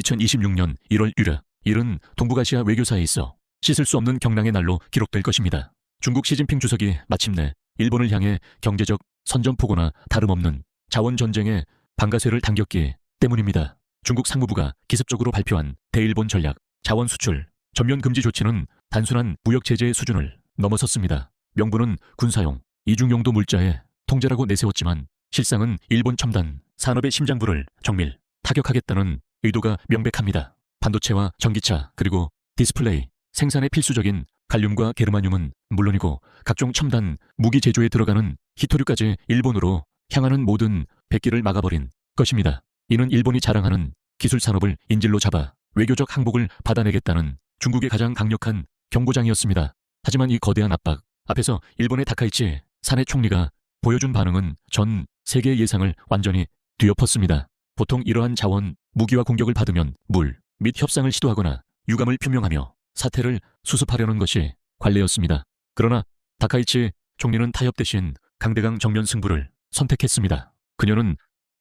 2026년 1월 1일 이른 동북아시아 외교사에 있어 씻을 수 없는 경랑의 날로 기록될 것입니다. 중국 시진핑 주석이 마침내 일본을 향해 경제적 선전포고나 다름없는 자원 전쟁에 방가쇠를 당겼기 때문입니다. 중국 상무부가 기습적으로 발표한 대일본 전략 자원 수출 전면 금지 조치는 단순한 무역 제재의 수준을 넘어섰습니다. 명분은 군사용 이중용도 물자의 통제라고 내세웠지만 실상은 일본 첨단 산업의 심장부를 정밀 타격하겠다는 의도가 명백합니다. 반도체와 전기차 그리고 디스플레이 생산에 필수적인 갈륨과 게르마늄은 물론이고 각종 첨단 무기 제조에 들어가는 히토류까지 일본으로 향하는 모든 백기를 막아버린 것입니다. 이는 일본이 자랑하는 기술 산업을 인질로 잡아 외교적 항복을 받아내겠다는 중국의 가장 강력한 경고장이었습니다. 하지만 이 거대한 압박 앞에서 일본의 다카이치 사내 총리가 보여준 반응은 전 세계의 예상을 완전히 뒤엎었습니다. 보통 이러한 자원, 무기와 공격을 받으면 물 및 협상을 시도하거나 유감을 표명하며 사태를 수습하려는 것이 관례였습니다. 그러나 다카이치 총리는 타협 대신 강대강 정면 승부를 선택했습니다. 그녀는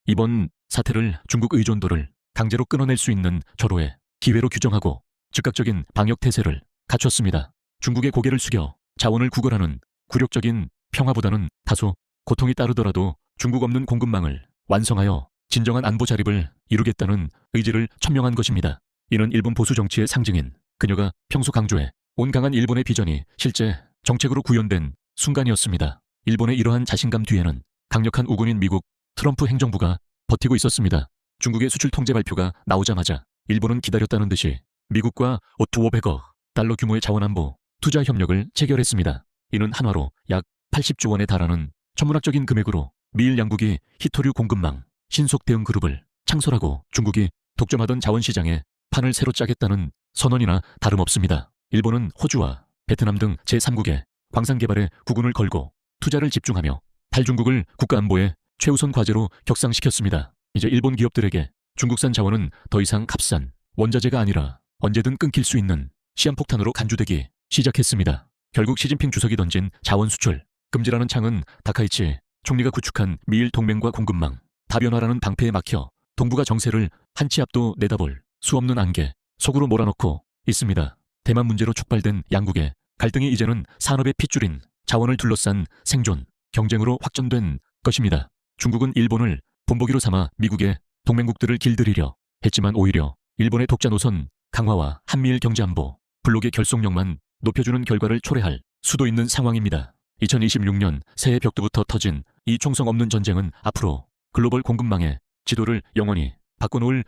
이번 사태를 중국 의존도를 강제로 끊어낼 수 있는 절호의 기회로 규정하고 즉각적인 방역 태세를 갖췄습니다. 중국의 고개를 숙여 자원을 구걸하는 굴욕적인 평화보다는 다소 고통이 따르더라도 중국 없는 공급망을 완성하여 진정한 안보 자립을 이루겠다는 의지를 천명한 것입니다. 이는 일본 보수 정치의 상징인 그녀가 평소 강조해 온 강한 일본의 비전이 실제 정책으로 구현된 순간이었습니다. 일본의 이러한 자신감 뒤에는 강력한 우군인 미국 트럼프 행정부가 버티고 있었습니다. 중국의 수출 통제 발표가 나오자마자 일본은 기다렸다는 듯이 미국과 5,500억 달러 규모의 자원안보 투자 협력을 체결했습니다. 이는 한화로 약 80조 원에 달하는 천문학적인 금액으로 미일 양국이 히토류 공급망 신속 대응 그룹을 창설하고 중국이 독점하던 자원 시장에 판을 새로 짜겠다는 선언이나 다름없습니다. 일본은 호주와 베트남 등 제3국의 광산 개발에 국운을 걸고 투자를 집중하며 탈중국을 국가안보의 최우선 과제로 격상시켰습니다. 이제 일본 기업들에게 중국산 자원은 더 이상 값싼 원자재가 아니라 언제든 끊길 수 있는 시한폭탄으로 간주되기 시작했습니다. 결국 시진핑 주석이 던진 자원 수출 금지라는 창은 다카이치 총리가 구축한 미일 동맹과 공급망 다변화라는 방패에 막혀 동북아 정세를 한 치 앞도 내다볼 수 없는 안개 속으로 몰아넣고 있습니다. 대만 문제로 촉발된 양국의 갈등이 이제는 산업의 핏줄인 자원을 둘러싼 생존 경쟁으로 확전된 것입니다. 중국은 일본을 본보기로 삼아 미국의 동맹국들을 길들이려 했지만 오히려 일본의 독자 노선 강화와 한미일 경제안보 블록의 결속력만 높여주는 결과를 초래할 수도 있는 상황입니다. 2026년 새해 벽두부터 터진 이 총성 없는 전쟁은 앞으로 글로벌 공급망의 지도를 영원히 바꿔놓을